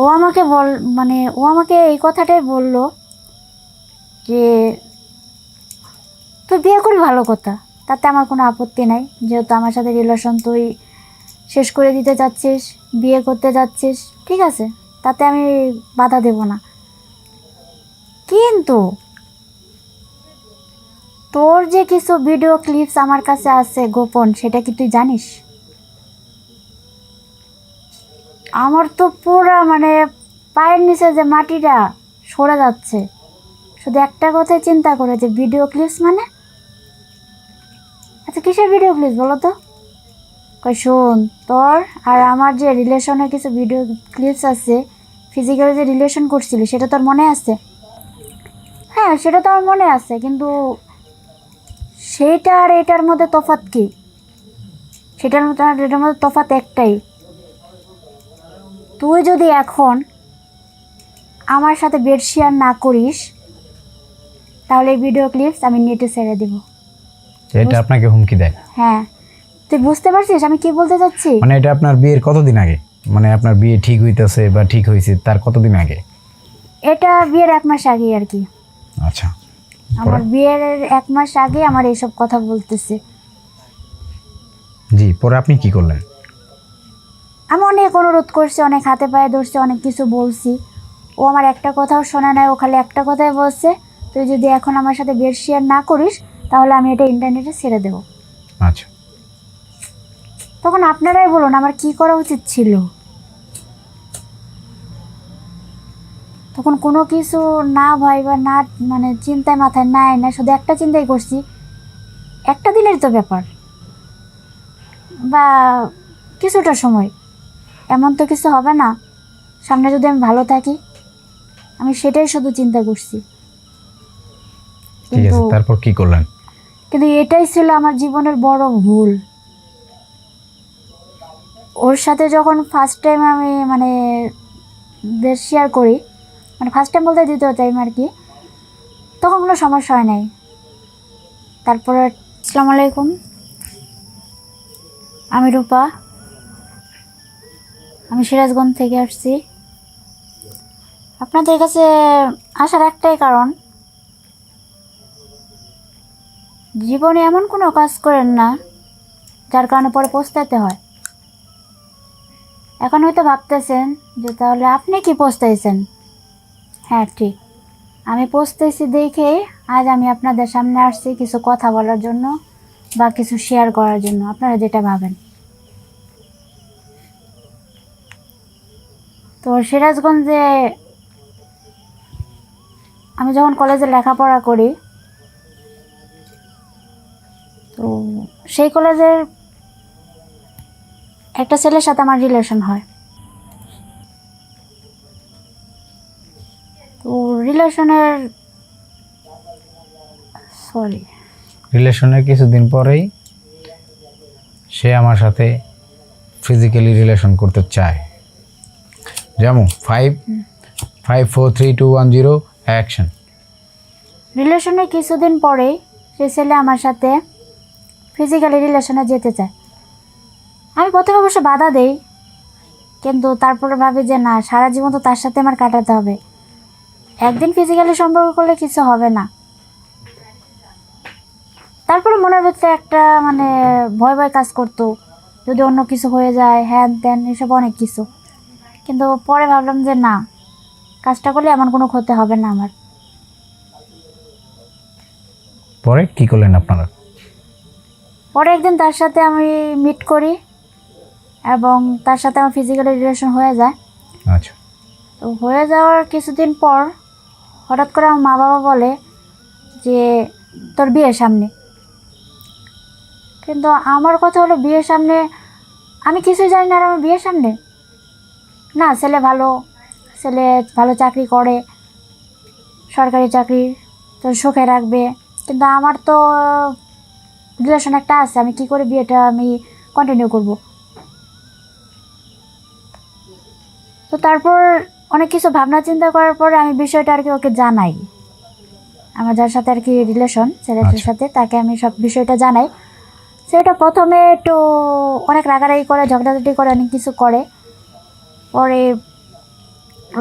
ও আমাকে বল মানে ও আমাকে এই কথাটাই বলল যে তুই বিয়ে করি ভালো কথা, তাতে আমার কোনো আপত্তি নাই। যেহেতু আমার সাথে রিলেশন তুই শেষ করে দিতে যাচ্ছিস বিয়ে করতে যাচ্ছিস ঠিক আছে? তাতে আমি বাধা দেব না। কিন্তু তোর যে কিছু ভিডিও ক্লিপস আমার কাছে আছে গোপন, সেটা কি তুই জানিস? আমার তো পুরা মানে পায়ের নিচে যে মাটিটা সরে যাচ্ছে। শুধু একটা কথাই চিন্তা করে যে ভিডিও ক্লিপস মানে? আচ্ছা কিসের ভিডিও ক্লিপস বলো তো? কই শোন, তোর আর আমার যে রিলেশনের কিছু ভিডিও ক্লিপস আছে ফিজিক্যালি যে রিলেশন করছিলি, সেটা তোর মনে আছে? হ্যাঁ সেটা তো আমার মনে আছে, কিন্তু সেইটা আর এটার মধ্যে তফাৎ কি? সেটার মধ্যে এটার মধ্যে তফাৎ একটাই। তুই যদি এখন আমার সাথে বেড শেয়ার না করিস তাহলে এই ভিডিও ক্লিপস আমি নেটে ছেড়ে দিব। এটা আপনাকে হুমকি দেয় হ্যাঁ। তুই বুঝতে পারছিস? আমি কি বলতে চাচ্ছি? মানে এটা আপনার বিয়ের কতদিন আগে? মানে আপনার বিয়ে ঠিক হইতেছে বা ঠিক হয়েছে তার কতদিন আগে? এটা বিয়ের এক মাস আগে আর কি। আচ্ছা। আমার বিয়ের এক মাস আগে আমার এইসব কথা বলতেছে। জি পরে আপনি কি করলেন? আমি অনেক অনুরোধ করছি অনেক হাতে পায়ে ধরছি অনেক কিছু বলছি। ও আমার একটা কথাও শোনা নাই ও খালি একটা কথাই বলছে তুই যদি এখন আমার সাথে বেড শেয়ার না করিস তাহলে আমি এটা ইন্টারনেটে ছেড়ে দেবো। আচ্ছা। তখন আপনারাই বলুন আমার কি করা উচিত ছিল? তখন কোনো কিছু না ভয় বা না মানে চিন্তায় মাথায় নাই না শুধু একটা চিন্তাই করছি একটা দিনের তো ব্যাপার। বা কিছুটা সময়। এমন তো কিছু হবে না। সামনে যদি আমি ভালো থাকি আমি সেটাই শুধু চিন্তা করছি। ঠিক আছে কিন্তু তারপর কি করলেন? কিন্তু এটাই ছিল আমার জীবনের বড় ভুল। ওর সাথে যখন ফার্স্ট টাইম আমি মানে শেয়ার করি মানে ফার্স্ট টাইম বলতে দ্বিতীয় টাইম আর কি তখন কোনো সমস্যা হয় নাই। তারপরে আসসালামু আলাইকুম। আমি রূপা। আমি সিরাজগঞ্জ থেকে আসছি। আপনাদের কাছে আসার একটাই কারণ, জীবনে এমন কোনো কাজ করেন না, যার কারণে পরে পস্তাতে হয়। এখন হয়তো ভাবতেছেন যে তাহলে আপনি কি পস্তাইছেন? হ্যাঁ ঠিক। আমি পস্তাইছি দেখে আজ আমি আপনাদের সামনে আসছি কিছু কথা বলার জন্য বা কিছু শেয়ার করার জন্য। আপনারা যেটা ভাবেন। তো সিরাজগঞ্জে আমি যখন কলেজে লেখাপড়া করি, তো সেই কলেজের একটা ছেলের সাথে আমার রিলেশন হয়। তো রিলেশনের সরি রিলেশনের কিছুদিন পরেই সে আমার সাথে ফিজিক্যালি রিলেশন করতে চায়। যেমন five five four three two one zero action রিলেশনের কিছুদিন পরেই সে ছেলে আমার সাথে ফিজিক্যালি রিলেশনে যেতে চায়। আমি প্রথমে অবশ্য বাধা দেই, কিন্তু তারপরে ভাবি যে না, সারা জীবন তো তার সাথে আমার কাটাতে হবে। একদিন ফিজিক্যালি সম্পর্ক করলে কিছু হবে না। তারপরে মনের ভিতরে একটা মানে ভয় ভয় কাজ করতো। যদি অন্য কিছু হয়ে যায়, হ্যান ত্যান, এসব অনেক কিছু। কিন্তু পরে ভাবলাম যে না কাজটা করলে এমন কোনো ক্ষতি হবে না আমার। পরে কি করলেন আপনারা? পরে একদিন তার সাথে আমি মিট করি এবং তার সাথে আমার ফিজিক্যালি রিলেশন হয়ে যায়। আচ্ছা। তো হয়ে যাওয়ার কিছুদিন পর হঠাৎ করে আমার মা বাবা বলে যে তোর বিয়ের সামনে। কিন্তু আমার কথা হলো বিয়ের সামনে? আমি কিছুই জানি না আর আমার বিয়ের সামনে। না ছেলে ভালো ছেলে ভালো চাকরি করে সরকারি চাকরি তো সুখে রাখবে। কিন্তু আমার তো রিলেশন একটা আছে আমি কি করে বিয়েটা আমি কন্টিনিউ করব? তো তারপর অনেক কিছু ভাবনা চিন্তা করার পরে আমি বিষয়টা আর কি ওকে জানাই। আমার যার সাথে আর কি রিলেশন ছেলেটির আচ্ছা। সাথে তাকে আমি সব বিষয়টা জানাই। সেটা প্রথমে একটু অনেক রাগারাগি করে ঝগড়াঝাটি করে অনেক কিছু করে। পরে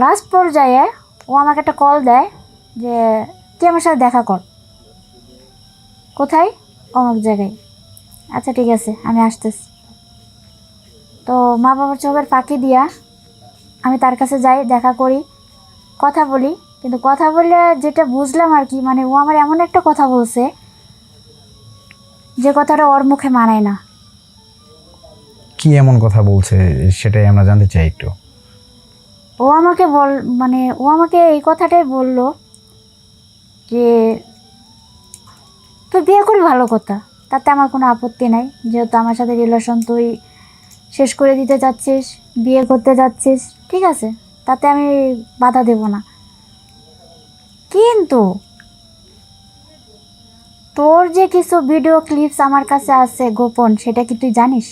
লাস্ট পর্যায়ে ও আমাকে একটা কল দেয় যে, তুই আমার সাথে দেখা কর। কোথায়? অমুক জায়গায়। আচ্ছা ঠিক আছে, আমি আসতেছি। তো মা বাবার চোখের ফাঁকি দিয়া আমি তার কাছে যাই, দেখা করি, কথা বলি। কিন্তু কথা বললে যেটা বুঝলাম আর কি মানে ও আমার এমন একটা কথা বলছে যে কথাটা ওর মুখে মানায় না। কি এমন কথা বলছে, সেটাই আমরা জানতে চাই একটু। ও আমাকে বল মানে ও আমাকে এই কথাটাই বলল যে তুই বিয়ে করি ভালো কথা, তাতে আমার কোনো আপত্তি নাই। যেহেতু আমার সাথে রিলেশন তুই শেষ করে দিতে চাচ্ছিস, বিয়ে করতে যাচ্ছিস ঠিক আছে? তাতে আমি বাধা দেব না। কিন্তু তোর যে কিছু ভিডিও ক্লিপস আমার কাছে আছে গোপন, সেটা কি তুই জানিস?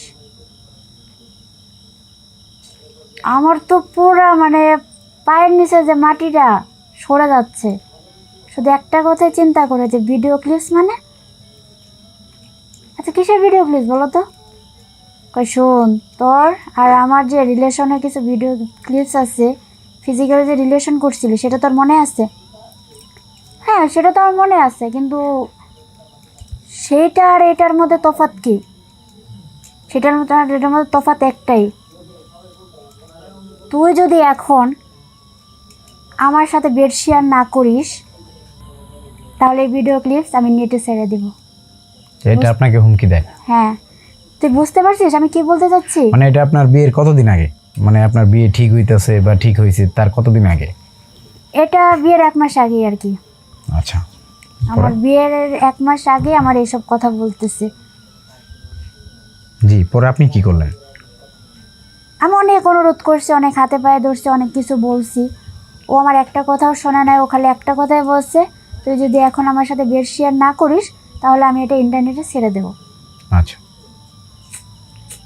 আমার তো পুরা মানে পায়ের নিচে যে মাটিটা সরে যাচ্ছে। শুধু একটা কথাই চিন্তা করে যে ভিডিও ক্লিপস মানে? আচ্ছা কিসের ভিডিও ক্লিপস বলো তো? কই শোন, তোর আর আমার যে রিলেশনের কিছু ভিডিও ক্লিপস আছে ফিজিক্যালি যে রিলেশন করছিলি, সেটা তোর মনে আছে? হ্যাঁ সেটা তো আমার মনে আছে, কিন্তু সেইটা আর এটার মধ্যে তফাৎ কি? সেটার মধ্যে এটার মধ্যে তফাৎ একটাই। তুই যদি এখন আমার সাথে বেড শেয়ার না করিস তাহলে ভিডিও ক্লিপস আমি নেটে ছেড়ে দিব। এটা আপনাকে হুমকি দেয় হ্যাঁ। তুই বুঝতে পারছিস? আমি কি বলতে চাচ্ছি? মানে এটা আপনার বিয়ের কতদিন আগে? মানে আপনার বিয়ে ঠিক হইতেছে বা ঠিক হয়েছে তার কতদিন আগে? এটা বিয়ের এক মাস আগে আর কি। আচ্ছা। আমার বিয়ের এক মাস আগে আমার এইসব কথা বলতেছে। জি পরে আপনি কি করলেন? আমি অনেক অনুরোধ করছি অনেক হাতে পায়ে ধরছি অনেক কিছু বলছি। ও আমার একটা কথাও শোনা নাই ও খালি একটা কথাই বলছে তুই যদি এখন আমার সাথে বেড শেয়ার না করিস তাহলে আমি এটা ইন্টারনেটে ছেড়ে দেবো। আচ্ছা।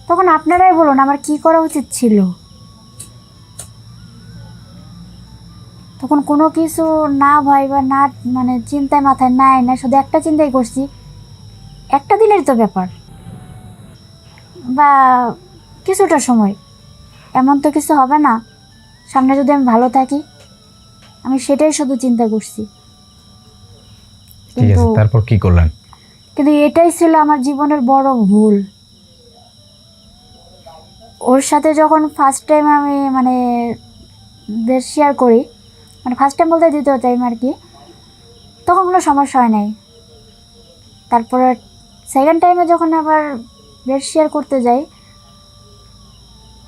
তখন আপনারাই বলুন আমার কি করা উচিত ছিল? তখন কোনো কিছু না ভয় বা না মানে চিন্তায় মাথায় নাই না শুধু একটা চিন্তাই করছি একটা দিনের তো ব্যাপার। বা কিছুটা সময়। এমন তো কিছু হবে না। সামনে যদি আমি ভালো থাকি আমি সেটাই শুধু চিন্তা করছি। ঠিক আছে তারপর কি করলেন? কিন্তু এটাই ছিল আমার জীবনের বড় ভুল। ওর সাথে যখন ফার্স্ট টাইম আমি মানে শেয়ার করি মানে ফার্স্ট টাইম বলতে দ্বিতীয় টাইম আর কি তখন কোনো সমস্যা হয় নাই। তারপরে সেকেন্ড টাইমে যখন আবার বেশ শেয়ার করতে যাই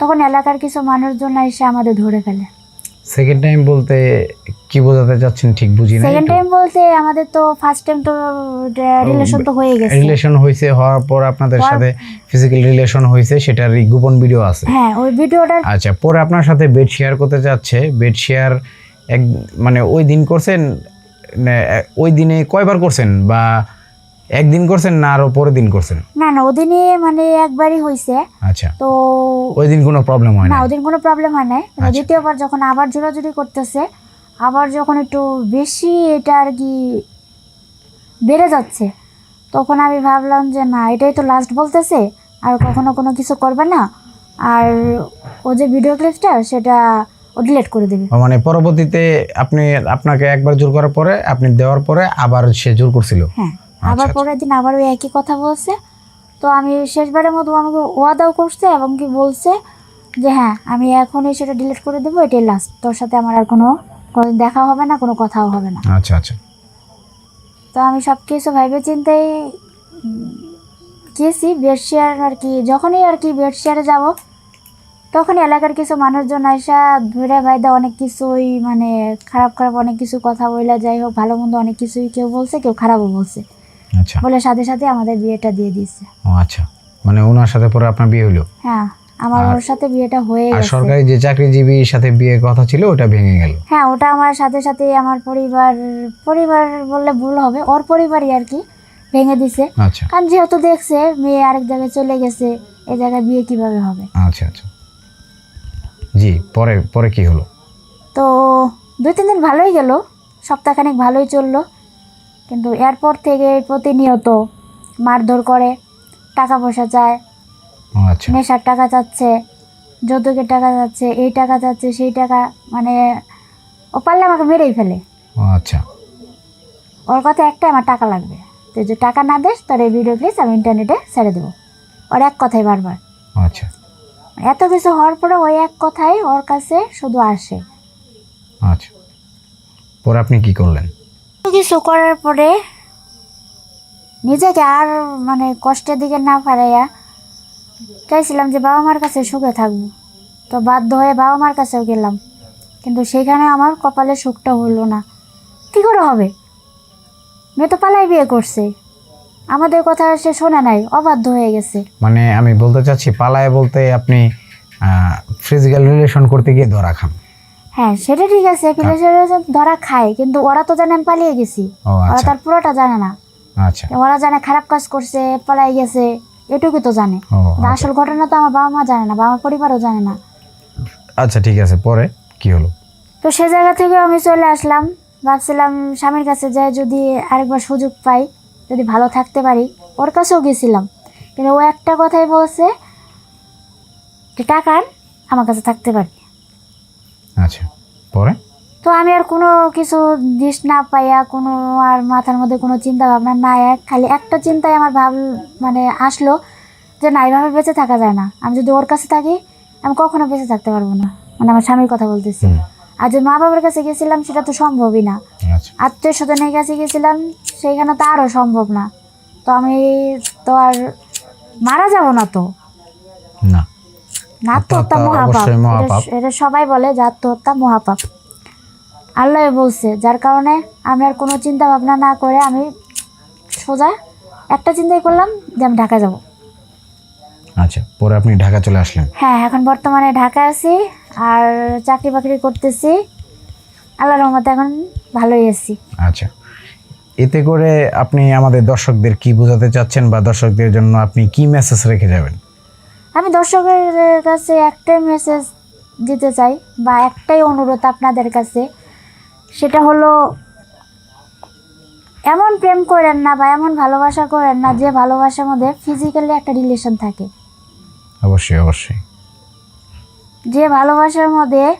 তখন এলাকার কিছু মানুষজন এসে আমাদের ধরে ফেলে। সেকেন্ড টাইম বলতে কি বোঝাতে চাচ্ছেন ঠিক বুঝি না সেকেন্ড টাইম বলতে আমাদের তো ফার্স্ট টাইম তো রিলেশন তো হয়ে গেছে। রিলেশন হয়েছে হওয়ার পর আপনাদের সাথে ফিজিক্যাল রিলেশন হয়েছে সেটার গোপন ভিডিও আছে। হ্যাঁ ওই ভিডিওটা আচ্ছা পরে আপনার সাথে বেড শেয়ার করতে যাচ্ছে। বেড শেয়ার এক মানে ওই দিন করছেন ওই দিনে কয়বার করছেন? বা একদিন করছেন না আরও পরের দিন করছেন? না না ওদিনে মানে একবারই হয়েছে আচ্ছা। তো ওই দিন কোনো প্রবলেম হয় না না ওদিন কোনো প্রবলেম হয় নাই। কিন্তু আচ্ছা। দ্বিতীয়বার যখন আবার জোরাজুরি করতেছে আবার যখন একটু বেশি এটা আর কি বেড়ে যাচ্ছে তখন আমি ভাবলাম যে না এটাই তো লাস্ট বলতেছে আর কখনো কোনো কিছু করবে না। আর ও যে ভিডিও ক্লিপটা সেটা ও ডিলিট করে দেবে। মানে পরবর্তীতে আপনি আপনাকে একবার জোর করার পরে আপনি দেওয়ার পরে আবার সে জোর করছিল? হ্যাঁ। আবার আচ্ছা। পরের দিন আবার ওই একই কথা বলছে। তো আমি শেষবারের মতো আমাকে ওয়াদাও করছে এবং কি বলছে যে হ্যাঁ আমি এখনই সেটা ডিলিট করে দেবো এটাই লাস্ট তোর সাথে আমার আর কোনো কোনো দেখা হবে না কোনো কথাও হবে না। আচ্ছা আচ্ছা। তো আমি সব কিছু ভেবে চিন্তেই গেছি বেড শেয়ার আর কি যখনই আর কি বেড শেয়ারে যাব তখন এলাকার কিছু মানুষজন আসা ধরে ভাইদা অনেক কিছুই মানে খারাপ খারাপ অনেক কিছু কথা বলে যাই হোক ভালো মন্দ অনেক কিছুই কেউ বলছে কেউ খারাপও বলছে। আচ্ছা। বলে সাথে সাথে আমাদের বিয়েটা দিয়ে দিয়েছে। ও আচ্ছা। মানে ওনার সাথে পরে আপনার বিয়ে হলো হ্যাঁ আমার ওর সাথে বিয়েটা হয়ে গেছে। আর সরকারি যে চাকরিজীবীর সাথে বিয়ের কথা ছিল ওটা ভেঙে গেল? হ্যাঁ ওটা আমার সাথে সাথে আমার পরিবার পরিবার বললে ভুল হবে ওর পরিবারই আর কি ভেঙে দিছে। আচ্ছা। কারণ যেহেতু দেখছে মেয়ে আরেক জায়গায় চলে গেছে এ জায়গায় বিয়ে কীভাবে হবে? আচ্ছা আচ্ছা। জি পরে পরে কি হলো? তো দুই তিন দিন ভালোই গেল সপ্তাহখানেক ভালোই চলল। কিন্তু এরপর থেকে প্রতিনিয়ত মারধর করে টাকা পয়সা চায় আচ্ছা। নেশার টাকা চাচ্ছে যৌতুকের টাকা যাচ্ছে এই টাকা যাচ্ছে সেই টাকা মানে ও পারলে আমাকে মেরেই ফেলে। আচ্ছা। ওর কথা একটা আমার টাকা লাগবে। তুই যে টাকা না দিস তোর এই ভিডিও প্লিজ আমি ইন্টারনেটে ছেড়ে দেবো। ওর এক কথাই বারবার। আচ্ছা। এত কিছু হওয়ার পরে ওই এক কথাই ওর কাছে শুধু আসে। আচ্ছা। পরে আপনি কি করলেন? কিছু করার পরে নিজেকে আর মানে কষ্টের দিকে না পারাইয়া চাইছিলাম যে বাবা মার কাছে সুখে থাকব। তো বাধ্য হয়ে বাবা মার কাছেও গেলাম। কিন্তু সেখানে আমার কপালে সুখটা হলো না। কী করে হবে? মেয়ে তো পালাই বিয়ে করছে। আমাদের কথা সে শোনে নাই, অবাধ্য হয়ে গেছে। মানে আমি বলতে চাচ্ছি, পালায় বলতে আপনি ফিজিক্যাল রিলেশন করতে গিয়ে ধরা খান। হ্যাঁ সেটা ঠিক আছে পিলেশের ধরা খায় কিন্তু ওরা তো জানে আমি পালিয়ে গেছি। ওরা আচ্ছা। তার পুরোটা জানে না। আচ্ছা। ওরা জানে খারাপ কাজ করছে পালাই গেছে এটুকু তো জানে। আচ্ছা। আসল ঘটনা তো আমার বাবা মা জানে না বাবা পরিবারও জানে না। আচ্ছা ঠিক আছে পরে কি হলো? তো সে জায়গা থেকে আমি চলে আসলাম। ভাবছিলাম স্বামীর কাছে যাই যদি আরেকবার সুযোগ পাই যদি ভালো থাকতে পারি। ওর কাছেও গেছিলাম। কিন্তু ও একটা কথাই বলছে যে টাকা আন, আমার কাছে থাকতে পারি আচ্ছা পরে? তো আমি আর কোনো কিছু দিস না পাইয়া কোনো আর মাথার মধ্যে কোনো চিন্তা ভাবনা না এক খালি একটা চিন্তায় আমার ভাব মানে আসলো যে না এইভাবে বেঁচে থাকা যায় না। আমি যদি ওর কাছে থাকি আমি কখনো বেঁচে থাকতে পারব না। মানে আমার স্বামীর কথা বলতেছি। আর যে মা বাবার কাছে গেছিলাম সেটা তো সম্ভবই না। আচ্ছা। আত্মীয় স্বজনের কাছে গেছিলাম সেইখানে তো আরও সম্ভব না। তো আমি তো আর মারা যাব না তো। না। না আত্মহত্যা মহাপাপ। এটা- এটা সবাই বলে যে আত্মহত্যা মহাপাপ। আল্লাহ বলছে যার কারণে আমি আর কোনো চিন্তা ভাবনা না করে আমি সোজা একটা চিন্তাই করলাম যে আমি ঢাকা যাব। আচ্ছা পরে আপনি ঢাকা চলে আসলেন? হ্যাঁ এখন বর্তমানে ঢাকা আছি আর চাকরি বাকরি করতেছি। আল্লাহ রহমতে এখন ভালোই আছি। আচ্ছা এতে করে আপনি আমাদের দর্শকদের কি বোঝাতে চাচ্ছেন বা দর্শকদের জন্য আপনি কি মেসেজ রেখে যাবেন? আমি দর্শকের কাছে একটাই মেসেজ দিতে চাই বা একটাই অনুরোধ আপনাদের কাছে। সেটা হলো এমন প্রেম করেন না বা এমন ভালোবাসা করেন না যে ভালোবাসার মধ্যে ফিজিক্যালি একটা রিলেশন থাকে। অবশ্যই অবশ্যই। যে ভালোবাসার মধ্যে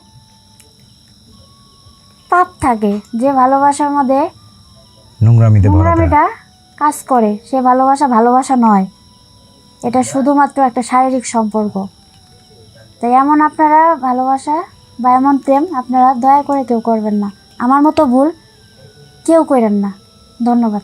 পাপ থাকে যে ভালোবাসার মধ্যে নোংরামিতে। নোংরামিটা কাজ করে সে ভালোবাসা ভালোবাসা নয়। এটা শুধুমাত্র একটা শারীরিক সম্পর্ক। তাই এমন আপনারা ভালোবাসা বা এমন প্রেম আপনারা দয়া করে কেউ করবেন না। আমার মতো ভুল কেউ করেন না। ধন্যবাদ।